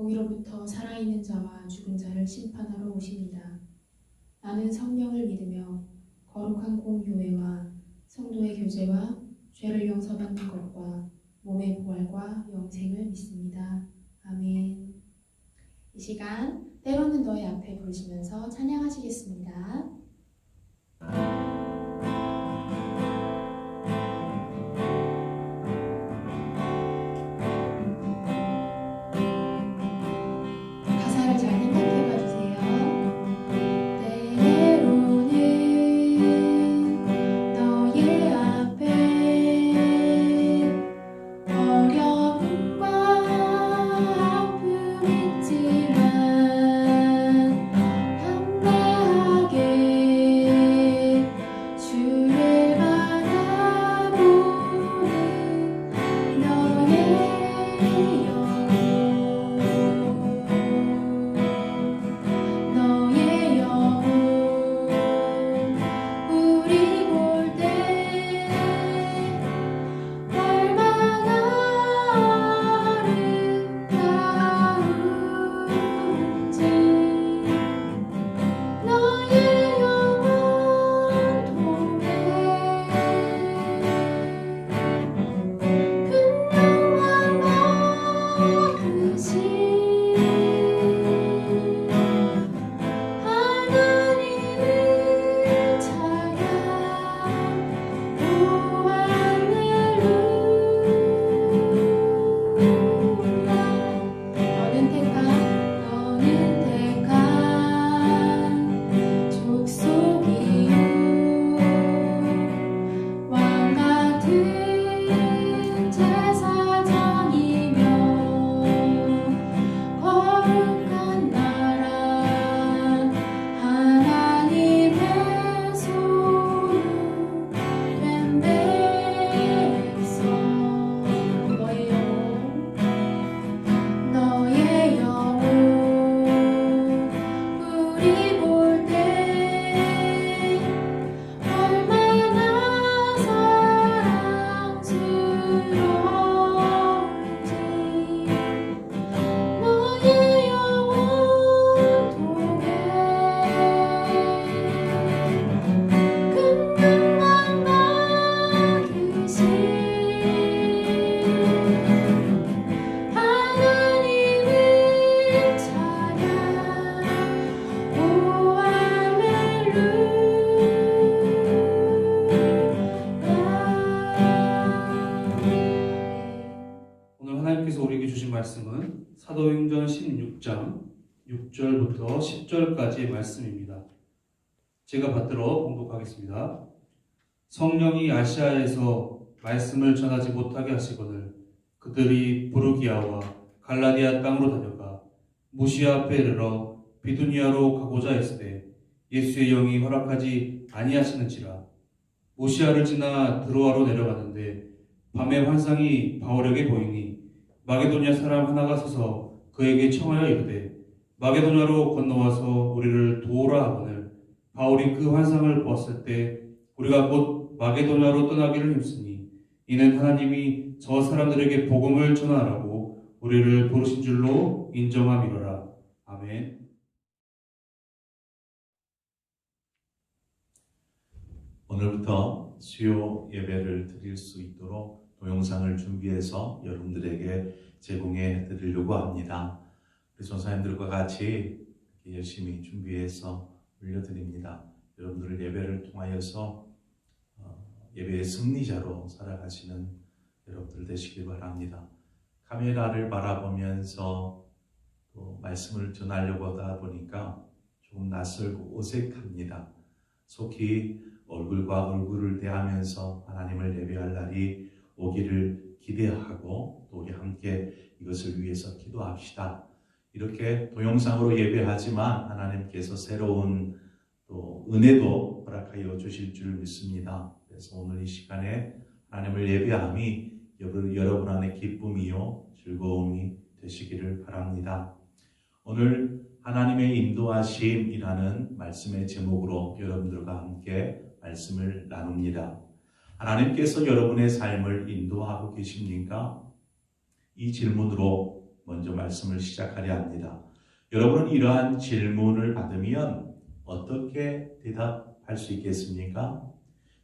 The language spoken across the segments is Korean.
거기로부터 살아있는 자와 죽은 자를 심판하러 오십니다. 나는 성령을 믿으며 거룩한 공교회와 성도의 교제와 죄를 용서받는 것과 몸의 부활과 영생을 믿습니다. 아멘. 이 시간 때로는 너의 앞에 부르시면서 찬양하시겠습니다. 10절까지의 말씀입니다. 제가 받들어 봉독하겠습니다. 성령이 아시아에서 말씀을 전하지 못하게 하시거늘 그들이 부르기아와 갈라디아 땅으로 다녀가 무시아 앞에 이르러 비두니아로 가고자 했으되 예수의 영이 허락하지 아니하시는지라 무시아를 지나 드로아로 내려가는데 밤에 환상이 바울에게 보이니 마게도냐 사람 하나가 서서 그에게 청하여 이르되 마게도냐로 건너와서 우리를 도우라 하거늘 바울이 그 환상을 보았을 때 우리가 곧 마게도냐로 떠나기를 힘쓰니 이는 하나님이 저 사람들에게 복음을 전하라고 우리를 부르신 줄로 인정함이로라 아멘. 오늘부터 수요 예배를 드릴 수 있도록 동영상을 준비해서 여러분들에게 제공해 드리려고 합니다. 전사님들과 같이 열심히 준비해서 올려드립니다. 여러분들을 예배를 통하여서 어, 예배의 승리자로 살아가시는 여러분들 되시길 바랍니다. 카메라를 바라보면서 또 말씀을 전하려고 하다 보니까 조금 낯설고 어색합니다. 속히 얼굴과 얼굴을 대하면서 하나님을 예배할 날이 오기를 기대하고 또 우리 함께 이것을 위해서 기도합시다. 이렇게 동영상으로 예배하지만 하나님께서 새로운 또 은혜도 허락하여 주실 줄 믿습니다. 그래서 오늘 이 시간에 하나님을 예배함이 여러분, 안에 기쁨이요 즐거움이 되시기를 바랍니다. 오늘 하나님의 인도하심이라는 말씀의 제목으로 여러분들과 함께 말씀을 나눕니다. 하나님께서 여러분의 삶을 인도하고 계십니까? 이 질문으로 먼저 말씀을 시작하려 합니다. 여러분은 이러한 질문을 받으면 어떻게 대답할 수 있겠습니까?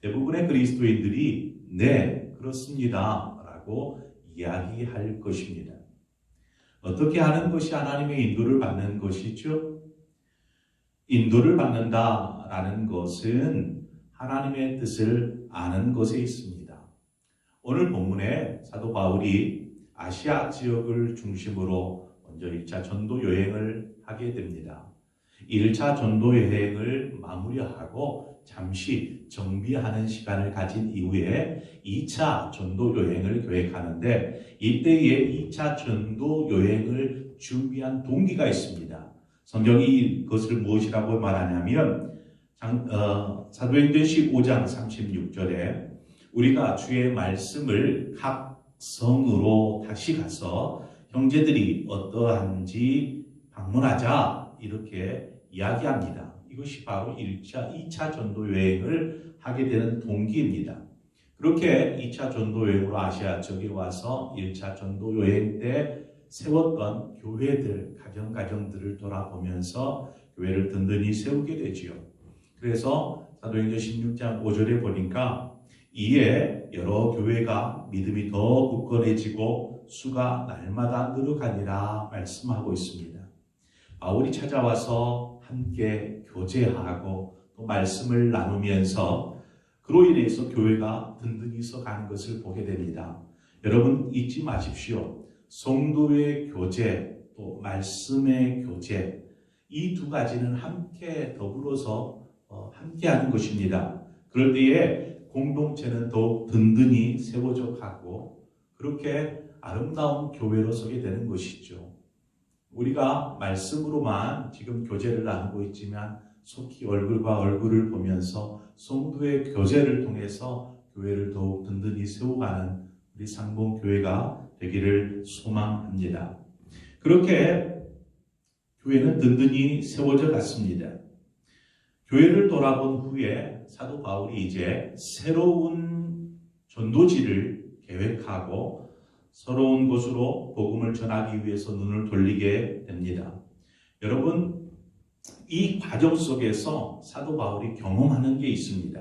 대부분의 그리스도인들이 네, 그렇습니다. 라고 이야기할 것입니다. 어떻게 하는 것이 하나님의 인도를 받는 것이죠? 인도를 받는다라는 것은 하나님의 뜻을 아는 것에 있습니다. 오늘 본문에 사도 바울이 아시아 지역을 중심으로 먼저 1차 전도 여행을 하게 됩니다. 1차 전도 여행을 마무리하고 잠시 정비하는 시간을 가진 이후에 2차 전도 여행을 계획하는데 이때에 2차 전도 여행을 준비한 동기가 있습니다. 성경이 이것을 무엇이라고 말하냐면 장, 어, 사도행전 15장 36절에 우리가 주의 말씀을 각 성으로 다시 가서 형제들이 어떠한지 방문하자 이렇게 이야기합니다. 이것이 바로 1차, 2차 전도 여행을 하게 되는 동기입니다. 그렇게 2차 전도 여행으로 아시아 쪽에 와서 1차 전도 여행 때 세웠던 교회들, 가정 가정들을 돌아보면서 교회를 든든히 세우게 되지요. 그래서 사도행전 16장 5절에 보니까 이에 여러 교회가 믿음이 더 굳건해지고 수가 날마다 늘어가니라 말씀하고 있습니다. 바울이 찾아와서 함께 교제하고 또 말씀을 나누면서 그로 인해서 교회가 든든히 서가는 것을 보게 됩니다. 여러분 잊지 마십시오. 성도의 교제 또 말씀의 교제 이 두 가지는 함께 더불어서 어, 함께하는 것입니다. 그럴 때에 공동체는 더욱 든든히 세워져 가고 그렇게 아름다운 교회로 서게 되는 것이죠. 우리가 말씀으로만 지금 교제를 나누고 있지만 속히 얼굴과 얼굴을 보면서 성도의 교제를 통해서 교회를 더욱 든든히 세워가는 우리 상봉 교회가 되기를 소망합니다. 그렇게 교회는 든든히 세워져 갔습니다. 교회를 돌아본 후에 사도 바울이 이제 새로운 전도지를 계획하고 새로운 곳으로 복음을 전하기 위해서 눈을 돌리게 됩니다. 여러분, 이 과정 속에서 사도 바울이 경험하는 게 있습니다.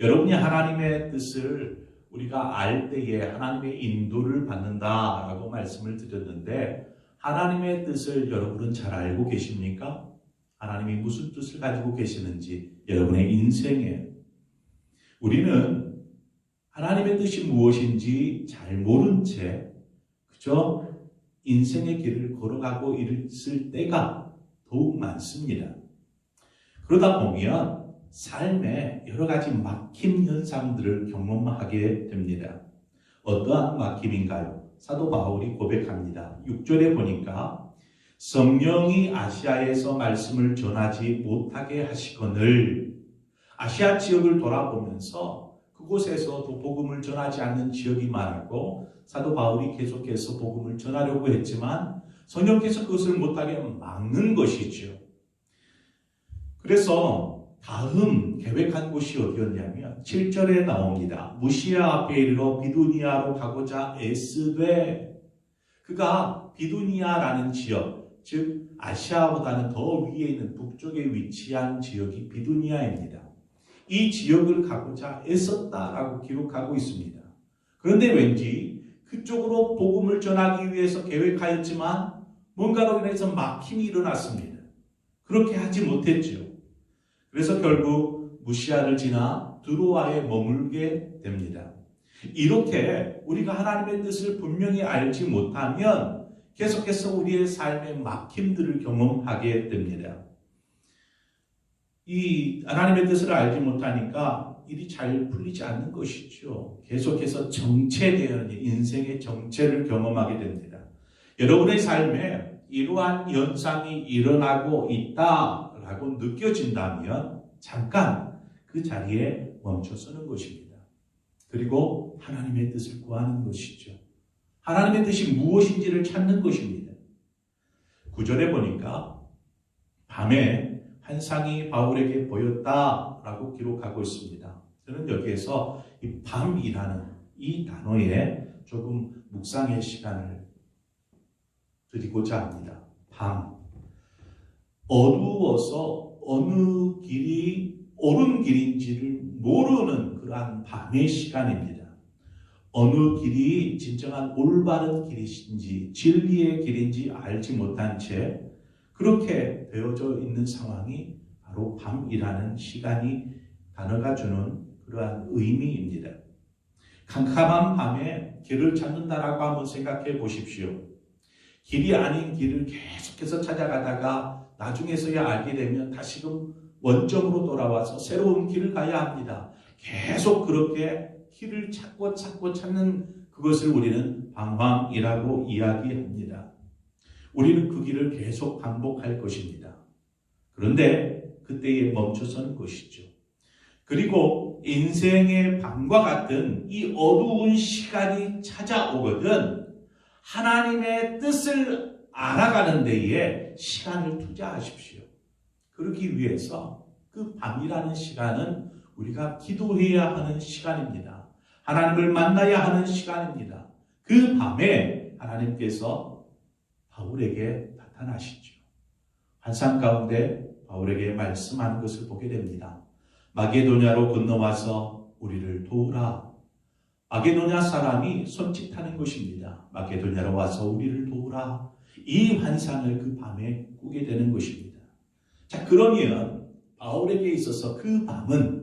여러분이 하나님의 뜻을 우리가 알 때에 하나님의 인도를 받는다라고 말씀을 드렸는데 하나님의 뜻을 여러분은 잘 알고 계십니까? 하나님이 무슨 뜻을 가지고 계시는지 여러분의 인생에 우리는 하나님의 뜻이 무엇인지 잘 모른 채 그저 인생의 길을 걸어가고 있을 때가 더욱 많습니다. 그러다 보면 삶에 여러 가지 막힘 현상들을 경험하게 됩니다. 어떠한 막힘인가요? 사도 바울이 고백합니다. 6절에 보니까 성령이 아시아에서 말씀을 전하지 못하게 하시거늘 아시아 지역을 돌아보면서 그곳에서도 복음을 전하지 않는 지역이 많았고 사도 바울이 계속해서 복음을 전하려고 했지만 성령께서 그것을 못하게 막는 것이죠. 그래서 다음 계획한 곳이 어디였냐면 7절에 나옵니다. 무시아 앞에 이르러 비두니아로 가고자 애쓰되 그가 비두니아라는 지역, 즉 아시아보다는 더 위에 있는 북쪽에 위치한 지역이 비두니아입니다. 이 지역을 가고자 애썼다라고 기록하고 있습니다. 그런데 왠지 그쪽으로 복음을 전하기 위해서 계획하였지만 뭔가로 인해서 막힘이 일어났습니다. 그렇게 하지 못했죠. 그래서 결국 무시아를 지나 드로아에 머물게 됩니다. 이렇게 우리가 하나님의 뜻을 분명히 알지 못하면 계속해서 우리의 삶의 막힘들을 경험하게 됩니다. 이 하나님의 뜻을 알지 못하니까 일이 잘 풀리지 않는 것이죠. 계속해서 정체되는 인생의 정체를 경험하게 됩니다. 여러분의 삶에 이러한 현상이 일어나고 있다라고 느껴진다면 잠깐 그 자리에 멈춰서는 것입니다. 그리고 하나님의 뜻을 구하는 것이죠. 하나님의 뜻이 무엇인지를 찾는 것입니다. 구절에 보니까 밤에 환상이 바울에게 보였다라고 기록하고 있습니다. 저는 여기에서 이 밤이라는 이 단어에 조금 묵상의 시간을 드리고자 합니다. 밤. 어두워서 어느 길이 옳은 길인지를 모르는 그러한 밤의 시간입니다. 어느 길이 진정한 올바른 길이신지 진리의 길인지 알지 못한 채 그렇게 되어져 있는 상황이 바로 밤이라는 시간이 단어가 주는 그러한 의미입니다. 캄캄한 밤에 길을 찾는다라고 한번 생각해 보십시오. 길이 아닌 길을 계속해서 찾아가다가 나중에서야 알게 되면 다시금 원점으로 돌아와서 새로운 길을 가야 합니다. 계속 그렇게 길을 찾고 찾고 찾는 그것을 우리는 방황이라고 이야기합니다. 우리는 그 길을 계속 반복할 것입니다. 그런데 그때에 멈춰서는 것이죠. 그리고 인생의 밤과 같은 이 어두운 시간이 찾아오거든 하나님의 뜻을 알아가는 데에 시간을 투자하십시오. 그러기 위해서 그 밤이라는 시간은 우리가 기도해야 하는 시간입니다. 하나님을 만나야 하는 시간입니다. 그 밤에 하나님께서 바울에게 나타나시죠. 환상 가운데 바울에게 말씀하는 것을 보게 됩니다. 마게도냐로 건너와서 우리를 도우라. 마게도냐 사람이 손짓하는 것입니다. 마게도냐로 와서 우리를 도우라. 이 환상을 그 밤에 꾸게 되는 것입니다. 자, 그러면 바울에게 있어서 그 밤은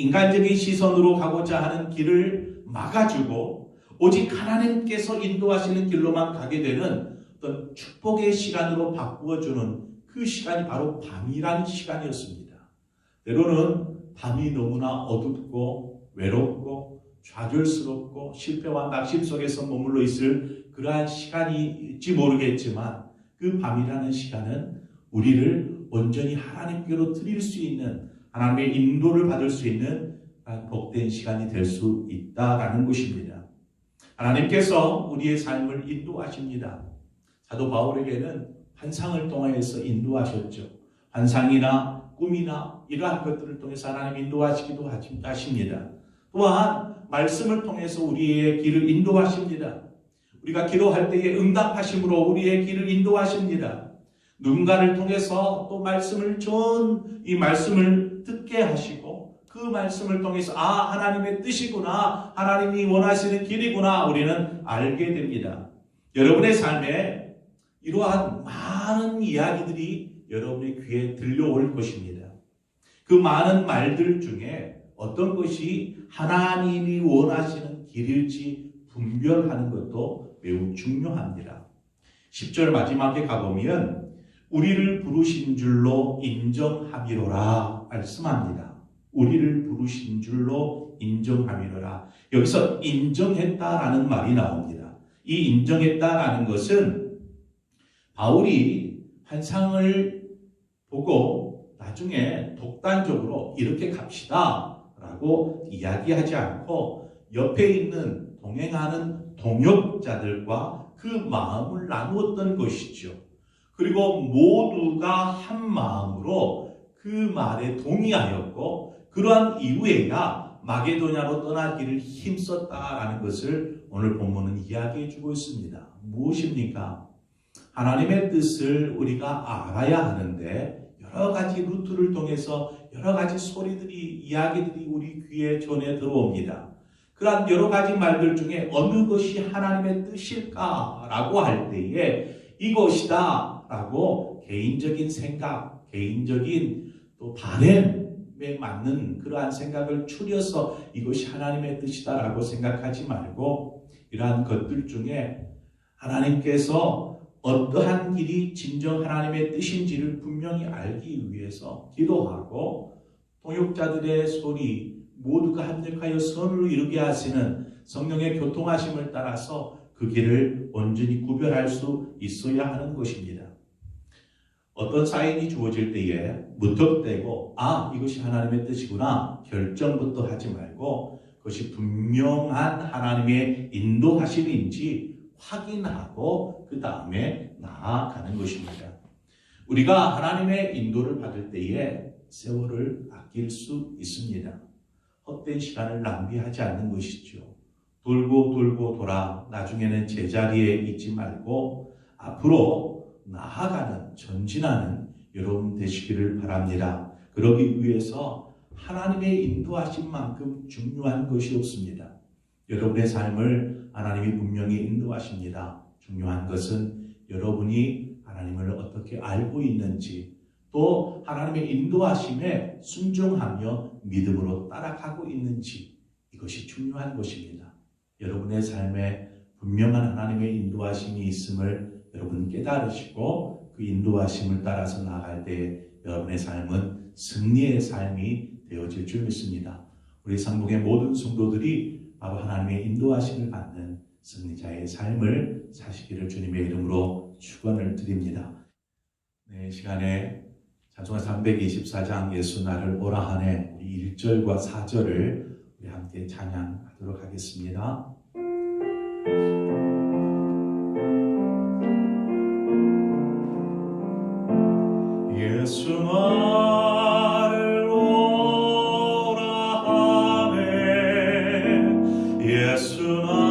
인간적인 시선으로 가고자 하는 길을 막아주고 오직 하나님께서 인도하시는 길로만 가게 되는 어떤 축복의 시간으로 바꾸어주는 그 시간이 바로 밤이라는 시간이었습니다. 때로는 밤이 너무나 어둡고 외롭고 좌절스럽고 실패와 낙심 속에서 머물러 있을 그러한 시간일지 모르겠지만 그 밤이라는 시간은 우리를 온전히 하나님께로 드릴 수 있는 하나님의 인도를 받을 수 있는 복된 시간이 될 수 있다라는 것입니다. 하나님께서 우리의 삶을 인도하십니다. 사도 바울에게는 환상을 통하여서 인도하셨죠. 환상이나 꿈이나 이러한 것들을 통해서 하나님 인도하시기도 하십니다. 또한 말씀을 통해서 우리의 길을 인도하십니다. 우리가 기도할 때에 응답하심으로 우리의 길을 인도하십니다. 누군가를 통해서 또 말씀을 전 이 말씀을 듣게 하시고 그 말씀을 통해서 아 하나님의 뜻이구나 하나님이 원하시는 길이구나 우리는 알게 됩니다. 여러분의 삶에 이러한 많은 이야기들이 여러분의 귀에 들려올 것입니다. 그 많은 말들 중에 어떤 것이 하나님이 원하시는 길일지 분별하는 것도 매우 중요합니다. 10절 마지막에 가보면 우리를 부르신 줄로 인정함이로라 말씀합니다. 우리를 부르신 줄로 인정함이로라. 여기서 인정했다라는 말이 나옵니다. 이 인정했다라는 것은 바울이 환상을 보고 나중에 독단적으로 이렇게 갑시다 라고 이야기하지 않고 옆에 있는 동행하는 동역자들과 그 마음을 나누었던 것이죠. 그리고 모두가 한 마음으로 그 말에 동의하였고 그러한 이후에야 마게도냐로 떠나기를 힘썼다라는 것을 오늘 본문은 이야기해 주고 있습니다. 무엇입니까? 하나님의 뜻을 우리가 알아야 하는데 여러 가지 루트를 통해서 여러 가지 소리들이 이야기들이 우리 귀에 전해 들어옵니다. 그러한 여러 가지 말들 중에 어느 것이 하나님의 뜻일까라고 할 때에 이것이다 라고 개인적인 생각, 개인적인 또 바램에 맞는 그러한 생각을 추려서 이것이 하나님의 뜻이다라고 생각하지 말고 이러한 것들 중에 하나님께서 어떠한 길이 진정 하나님의 뜻인지를 분명히 알기 위해서 기도하고 동역자들의 소리 모두가 합력하여 선을 이루게 하시는 성령의 교통하심을 따라서 그 길을 온전히 구별할 수 있어야 하는 것입니다. 어떤 사인이 주어질 때에 무턱대고 아 이것이 하나님의 뜻이구나 결정부터 하지 말고 그것이 분명한 하나님의 인도하심인지 확인하고 그 다음에 나아가는 것입니다. 우리가 하나님의 인도를 받을 때에 세월을 아낄 수 있습니다. 헛된 시간을 낭비하지 않는 것이죠. 돌고 돌고 돌아 나중에는 제자리에 있지 말고 앞으로 나아가는 전진하는 여러분 되시기를 바랍니다. 그러기 위해서 하나님의 인도하신 만큼 중요한 것이 없습니다. 여러분의 삶을 하나님이 분명히 인도하십니다. 중요한 것은 여러분이 하나님을 어떻게 알고 있는지 또 하나님의 인도하심에 순종하며 믿음으로 따라가고 있는지 이것이 중요한 것입니다. 여러분의 삶에 분명한 하나님의 인도하심이 있음을 여러분 깨달으시고 그 인도하심을 따라서 나아갈 때 여러분의 삶은 승리의 삶이 되어질 줄 믿습니다. 우리 상봉의 모든 성도들이 바로 하나님의 인도하심을 받는 승리자의 삶을 사시기를 주님의 이름으로 축원을 드립니다. 네, 이 시간에 찬송가 324장 예수 나를 오라 하네 우리 1절과 4절을 우리 함께 찬양하도록 하겠습니다. 예수 나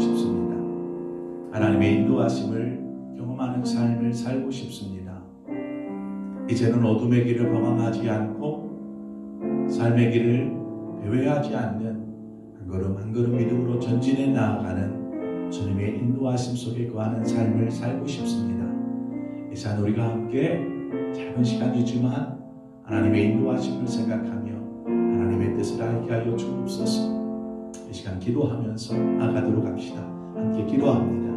싶습니다. 하나님의 인도하심을 경험하는 삶을 살고 싶습니다. 이제는 어둠의 길을 방황하지 않고 삶의 길을 배회하지 않는 한 걸음 한 걸음 믿음으로 전진해 나아가는 주님의 인도하심 속에 거하는 삶을 살고 싶습니다. 이 시간 우리가 함께 작은 시간이지만 하나님의 인도하심을 생각하며 하나님의 뜻을 알게 하여 주옵소서. 이 시간 기도하면서 나가도록 합시다. 함께 기도합니다.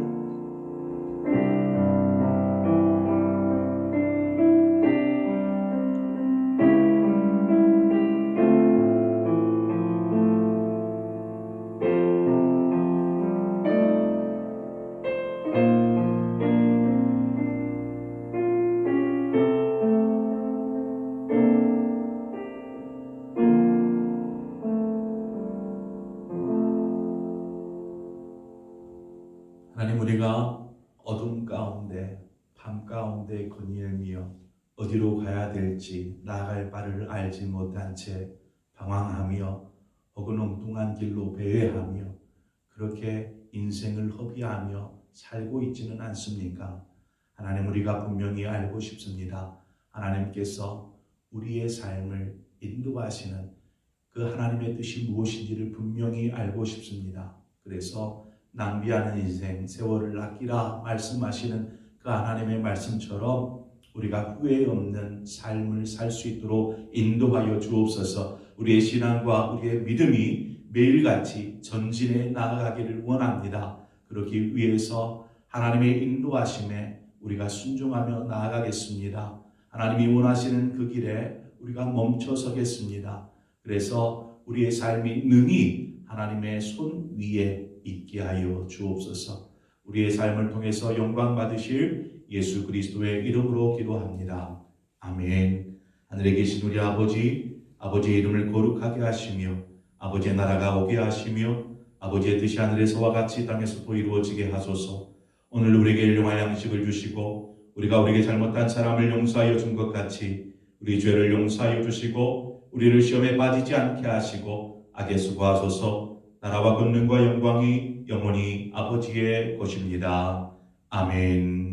알지 못한 채 방황하며 혹은 엉뚱한 길로 배회하며 그렇게 인생을 허비하며 살고 있지는 않습니까? 하나님 우리가 분명히 알고 싶습니다. 하나님께서 우리의 삶을 인도하시는 그 하나님의 뜻이 무엇인지를 분명히 알고 싶습니다. 그래서 낭비하는 인생, 세월을 아끼라 말씀하시는 그 하나님의 말씀처럼 우리가 후회 없는 삶을 살 수 있도록 인도하여 주옵소서 우리의 신앙과 우리의 믿음이 매일같이 전진해 나아가기를 원합니다. 그러기 위해서 하나님의 인도하심에 우리가 순종하며 나아가겠습니다. 하나님이 원하시는 그 길에 우리가 멈춰 서겠습니다. 그래서 우리의 삶이 능히 하나님의 손 위에 있게 하여 주옵소서. 우리의 삶을 통해서 영광 받으실 예수 그리스도의 이름으로 기도합니다. 아멘. 하늘에 계신 우리 아버지, 아버지의 이름을 거룩하게 하시며 아버지의 나라가 오게 하시며 아버지의 뜻이 하늘에서와 같이 땅에서도 이루어지게 하소서. 오늘 우리에게 일용할 양식을 주시고 우리가 우리에게 잘못한 사람을 용서하여 준 것 같이 우리 죄를 용서하여 주시고 우리를 시험에 빠지지 않게 하시고 악에 수고하소서. 나라와 권능과 영광이 영원히 아버지의 것입니다. 아멘.